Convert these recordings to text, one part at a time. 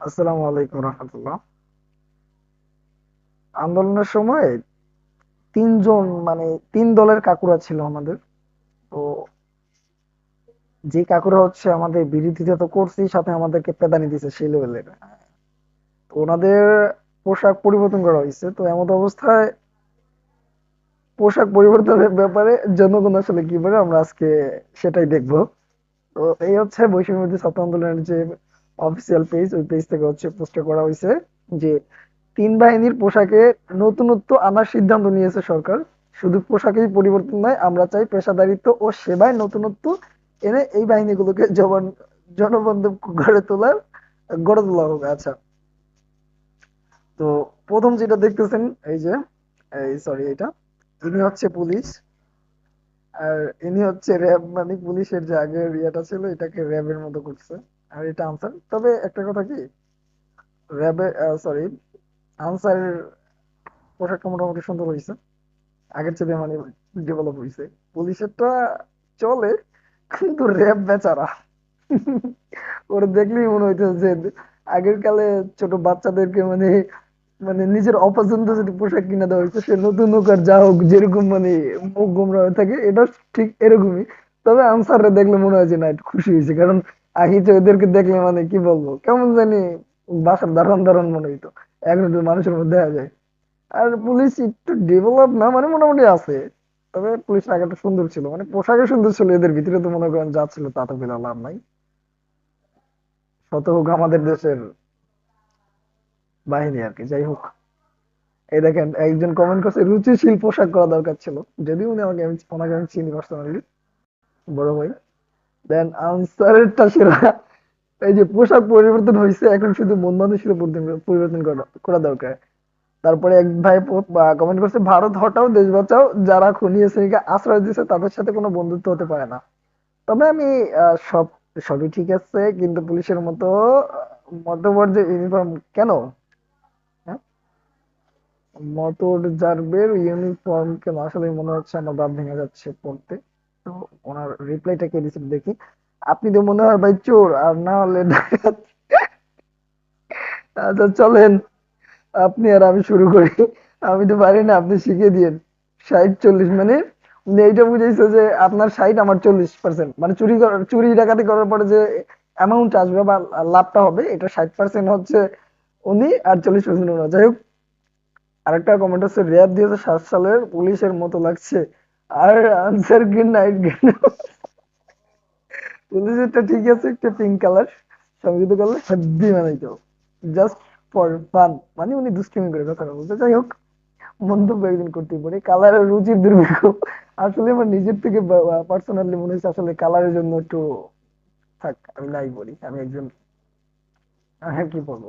আসসালামু আলাইকুম রহমতুল্লাহ। আন্দোলনের সময় তিনজন মানে তিন দলের কাকুরা ছিল আমাদের। তো যে কাকুরা হচ্ছে আমাদের বিরোধিতা তো করছেই, সাথে আমাদেরকে পেদানি দিছে সেই লেভেলের। তো ওনাদের পোশাক পরিবর্তন করা হয়েছে। তো এমন অবস্থায় পোশাক পরিবর্তনের ব্যাপারে জনগণ আসলে কি বলে, আমরা আজকে সেটাই দেখব। তো এই হচ্ছে বৈষম্য ছাত্র আন্দোলনের যে অফিসিয়াল পেজ ওই পেজ থেকে হচ্ছে পোস্ট করা হয়েছে যে তিন বাহিনীর পোশাকে নতুনত্ব আনার সিদ্ধান্ত নিয়েছে সরকার। শুধু পোশাকেই পরিবর্তন নয়, আমরা চাই পেশাদারিত্ব ও সেবায় নতুনত্ব এনে এই বাহিনীগুলোকে জবান, জনবান্ধব গড়ে তোলার, গড়ে তোলা হবে। আচ্ছা। তো প্রথম যেটা দেখতেছেন, এই যে, এই সরি এটা, ইনি হচ্ছে পুলিশ। আর ইনি হচ্ছে র্যাব মানে পুলিশের যে আগের ইয়েটা ছিল, এটাকে র্যাবের মতো করছে। আর এটা আনসার তবে একটা কথা কি? র্যাবে সরি আনসারের পোশাকটা মোটামুটি সুন্দর হয়েছে। আগের চেয়ে মানে ডেভেলপ হয়েছে। পুলিশেরটা চলে, কিন্তু র্যাব বেচারা। ওরা দেখলেই মনে হইতো যে আগের কালে ছোট বাচ্চাদেরকে মানে মানে নিজের অপছন্দ যদি পোশাক কিনে দেওয়া হয়েছে সে নতুন হোক আর যা হোক, যেরকম মানে মুখ গোমরা হয়ে থাকে এটা ঠিক এরকমই। তবে আনসাররা দেখলে মনে হয় যে না, একটু খুশি হয়েছে। কারণ আগে তো এদেরকে দেখলে মানে কি বলব? কেমন জানি বাসার দারণ দারণ মনে হইতো। এখন তো মানুষের মধ্যে দেখা যায়। আর পুলিশ একটু ডেভেলপ না মানে মোটামুটি আছে। তবে পুলিশ আগে একটু সুন্দর ছিল। মানে পোশাকে সুন্দর ছিল, এদের ভিতরে তো মনে করেন যা ছিল তা তো পেলাম লাভ নাই। শত হোক আমাদের দেশের বাহিনী আর কি, যাই হোক। এই দেখেন, একজন কমেন্ট করছে, রুচিশীল পোশাক করা দরকার ছিল। যদি উনি আমাকে আমি ওনাকে আমি চিনি পার্সোনালি বড় ভাই। দেন আনসারেরটা সেরা এই যে পোশাক পরিবর্তন হয়েছে এখন শুধু মন মানসিকতা পরিবর্তন করা করা দরকার। তারপরে এক ভাই কমেন্ট করছে, ভারত হটাও, দেশ বাঁচাও, যারা খুনি শ্রেণীকে আশ্রয় দিচ্ছে তাদের সাথে কোনো বন্ধুত্ব হতে পারে না। তবে আমি সব, সবই ঠিক আছে, কিন্তু পুলিশের মতো মতবর যে ইউনিফর্ম কেন? হ্যাঁ? মতর জারবের ইউনিফর্ম কেন? আসলে মনে হচ্ছে আমার দাঁত ভেঙে যাচ্ছে পড়তে। তো ওনার রিপ্লাইটা কে দিয়েছিল দেখি। আপনি তো মনে হয় ভাই চোর, আর না হলে। আচ্ছা চলেন। আপনি আর আমি শুরু করি। আমি তো পারি না, আপনি শিখিয়ে দিয়েন। ষাট, চল্লিশ মানে উনি এইটা বুঝাইছে যে আপনার ষাট, আমার চল্লিশ পার্সেন্ট মানে চুরি চুরি ডাকাতি করার পরে যে অ্যামাউন্ট আসবে বা লাভটা হবে, এটা ষাট পার্সেন্ট হচ্ছে উনি আর চল্লিশ পার্সেন্ট যাই হোক, আরেকটা কমেন্ট হচ্ছে র্যাব দুই হাজার সাত সালের পুলিশের মতো লাগছে। আর আনসার কি নাইট গান পুলিশেরটা ঠিক আছে, একটা পিঙ্ক কালার সংযুক্ত কালার হেব্বি বানাইতো জাস্ট ফর ফান মানে উনি দুষ্টিমি করে কথা বলতে যাই হোক, মন্তব্য একদিন করতে পারে। কালারের রুচির দুর্ভিক্ষ। আসলে আমার নিজের থেকে পার্সোনালি মনে হচ্ছে আসলে কালারের জন্য একটু থাক, আমি নাই বলি, আমি একজন হ্যাঁ কি বলব?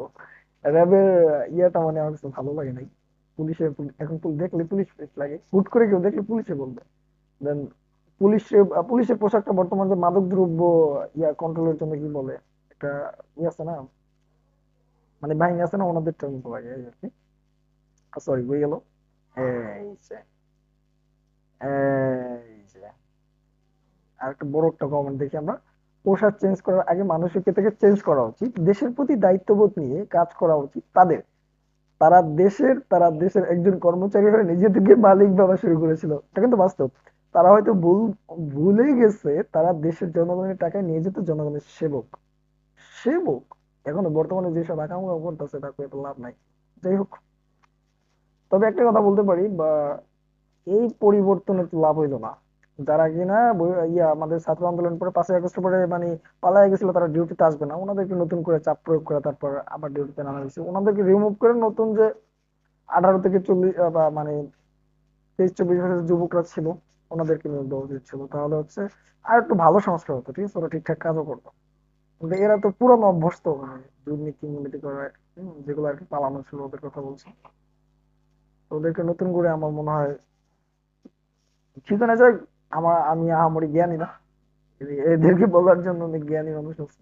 র্যাবের ইয়েটা মানে আমার কাছে ভালো লাগে নাই। পুলিশের এখন দেখলে পুলিশ ফেস লাগে। হুট করে কেউ দেখলে পুলিশে বলবে। দেন পুলিশের পুলিশের পোশাকটা বর্তমান মাদক দ্রব্য, ইয়া কন্ট্রোলের জন্য কি বলে? একটা ইয়ে আছে না? মানে বাহিনী আছে না, ওনাদেরটা মতো লাগে আর কি। সরি হয়ে গেল। আর একটা বড় একটা কমেন্ট দেখি আমরা। পোশাক চেঞ্জ করার আগে মানুষের থেকে চেঞ্জ করা উচিত। দেশের প্রতি দায়িত্ববোধ নিয়ে কাজ করা উচিত তাদের। তারা দেশের তারা দেশের একজন কর্মচারী হয়ে নিজে থেকে মালিক ভাবা শুরু করেছিল। এটা কিন্তু বাস্তব। তারা হয়তো ভুল ভুলে গেছে, তারা দেশের জনগণের টাকায় নিয়ে যেত জনগণের সেবক। সেবক? এখনও বর্তমানে যেসব আকাঙ্ক্ষা করতেছে তাকে এত লাভ নাই। যাই হোক। তবে একটা কথা বলতে পারি, বা এই পরিবর্তনে তো লাভ হইল না। যারা কিনা ইয়া, আমাদের ছাত্র আন্দোলন পরে পাঁচই আগস্ট পরে মানে পালায় গেছিল, তারা ডিউটিতে আসবে না। ওনাদেরকে নতুন করে চাপ প্রয়োগ করে তারপর আবার ডিউটিতে নামা হয়েছে। ওনাদেরকে রিমুভ করে নতুন যে আঠারো থেকে চল্লিশ বা মানে তেইশ, চব্বিশ বছরের যুবকরা ছিল, ওনাদেরকে নিয়োগ দেওয়া উচিত ছিল তাহলে হচ্ছে আর একটু ভালো সংস্কার হতো, ঠিক আছে? ওরা ঠিকঠাক কাজও করতো। কিন্তু এরা তো পুরনো অভ্যস্ত মানে দুর্নীতি মুনীতি করে যেগুলো আর কি পালানো ছিল, ওদের কথা বলছি। ওদেরকে নতুন করে আমার মনে হয় ঠিক না যাক আমার, আমি আহামরি জ্ঞানী না। এদেরকে বলার জন্য অনেক জ্ঞানী মানুষ আছে।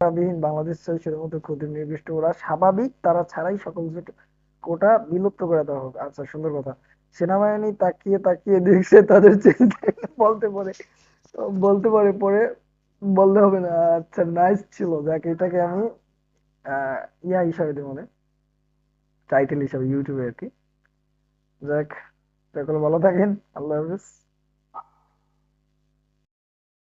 বিহীন বাংলাদেশ সেরকম ক্ষতি নির্দিষ্ট ওরা স্বাভাবিক, তারা ছাড়াই সকল কোটা বিলুপ্ত করে দেওয়া হোক। আচ্ছা সুন্দর কথা। সেনাবাহিনী তাকিয়ে তাকিয়ে দেখছে, তাদের বলতে পারে বলতে পারে, পরে বলতে হবে না। আচ্ছা নাইস ছিল। যাক, এটাকে আমি ইয়া হিসাবে দিব মানে টাইটেল হিসাবে ইউটিউবে আর কি। যাক, সকলে ভালো থাকেন। আল্লাহ হাফিজ।